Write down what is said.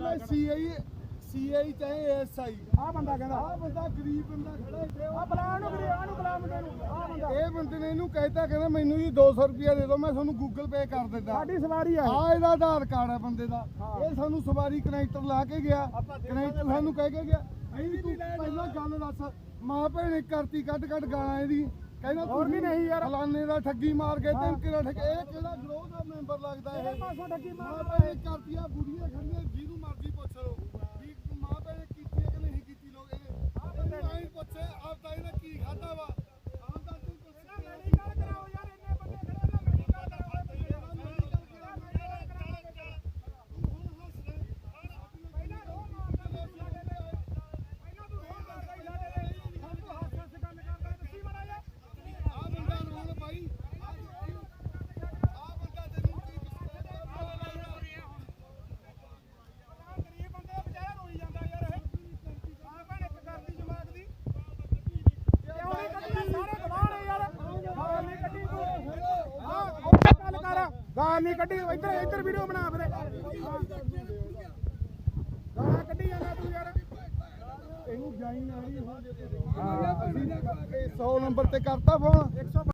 ਮੈਂ CI CI ਚਾਹੇ SI. ਆ ਬੰਦਾ ਕਹਿੰਦਾ। ਆ ਬੰਦਾ ਗਰੀਬ ਬੰਦਾ ਖੜਾ ਇੱਥੇ। ਆ ਬਲਾ ਨੂੰ ਵੀਰੇ ਆ ਨੂੰ ਬਲਾ ਮੁੰਡੇ ਨੂੰ। ਆ ਬੰਦਾ। ਇਹ ਬੰਦੇ ਨੇ ਇਹਨੂੰ ਕਹਿਤਾ ਕਹਿੰਦਾ ਮੈਨੂੰ ਜੀ 200 ਰੁਪਇਆ ਦੇ ਦਿਓ ਮੈਂ ਤੁਹਾਨੂੰ ਗੂਗਲ ਪੇ ਕਰ ਦਿੰਦਾ। ਸਾਡੀ ਸਵਾਰੀ ਆ ਆ ਇਹਦਾ ਆਧਾਰ ਕਾਰਡ ਹੈ ਬੰਦੇ ਦਾ। ਇਹ ਸਾਨੂੰ ਸਵਾਰੀ ਕਨੈਕਟਰ ਲਾ ਕੇ ਗਿਆ। ਕਨੈਕਟਰ ਸਾਨੂੰ ਕਹਿ ਕੇ ਗਿਆ ਅਸੀਂ ਤੂੰ ਪਹਿਲਾਂ ਗੱਲ ਦੱਸ ਮਾਂ ਭੈਣ ਕਰਤੀ ਕੱਢ ਕੱਢ ਗਾਲਾਂ ਇਹਦੀ। ਕਹਿੰਦਾ ਹੋਰ ਵੀ ਨਹੀਂ ਯਾਰ। ਫਲਾਨੇ ਦਾ ਠੱਗੀ ਮਾਰ ਕੇ ਤੇ ਕਿਹੜਾ ਠੱਗ ਇਹ ਕਿਹੜਾ ਗਰੋਹ ਦਾ ਮੈਂਬਰ ਲੱਗਦਾ ਇਹ? ਪਾਸੋਂ ਠੱਗੀ ਮਾਰ ਭੈਣ ਨੇ ਕਰਤੀ ਆ ਬੁੜੀਆਂ ਖੜੀਆਂ ਜਿਹਨੂੰ ਮਰਜ਼ੀ ਪੁੱਛ ਲਓ ਵੀ ਮਾਂ ਭੈਣ ਨੇ ਕੀਤੀ ਹੈ ਕਿ ਨਹੀਂ ਕੀਤੀ ਲੋਕ ਇਹ ਇਹਨੂੰ ਆਈ ਪੁੱਛੇ ਆਪ ਤਾਂ ਇਹਨੇ ਕੀ ਖਾਦਾ ਵਾ ਆਪ ਤਾਂ ਤੂੰ ਪੁੱਛ ਮੈਡੀਕਲ ਕਰਾਓ ਯਾਰ ਇੰਨੇ ਬੰਦੇ ਖੜੇ ਨਾ ਮੈਡੀਕਲ ਕਰਾਓ ਪਹਿਲਾਂ ਰੋ ਮਾਰਦਾ ਸੀ ਸਾਡੇ ਤੇ ਪਹਿਲਾਂ ਤੂੰ ਰੋ ਮਾਰਦਾ ਸੀ ਸਾਡੇ ਤੇ ਹੁਣ ਤੂੰ ਹੱਸ ਹੱਸ ਗੱਲ ਕਰਦਾ ਦੱਸੀ ਮਾੜਾ ਜਿਹਾ ਆ ਬੰਦਾ ਰੋਣ ਬਾਈ ਆ ਬੰਦਾ ਤੈਨੂੰ ਕੀ ਆਹ ਗਰੀਬ ਬੰਦੇ ਦਾ ਵਿਚਾਰਾ ਰੋਈ ਜਾਂਦਾ ਯਾਰ ਇਹ ਆ ਭੈਣ ਇੱਕ ਕਰਦੀ ਜਮਾਤ ਦੀ ਕਿਉਂ ਨਹੀਂ ਕੱਢੀ ਸਾਰੇ ਗਵਾਹ ਨੇ ਯਾਰ ਗਾਲ ਨਹੀਂ ਕੱਢੀ ਤੂੰ ਹਾਂ ਉੱਥੇ ਗੱਲ ਕਰ ਗਾਲ ਨਹੀਂ ਕੱਢੀ ਇੱਧਰ ਇੱਧਰ ਵੀਡੀਓ ਬਣਾ ਵੀਰੇ। ਗਾਲਾਂ ਕੱਢੀ ਜਾਂਦਾ ਤੂੰ ਯਾਰ। ਇਹਨੂੰ ਜਾਈ ਨਾ ਹੀ। ਅਸੀਂ 100 ਨੰਬਰ ਤੇ ਕਰਤਾ ਫੋਨ 100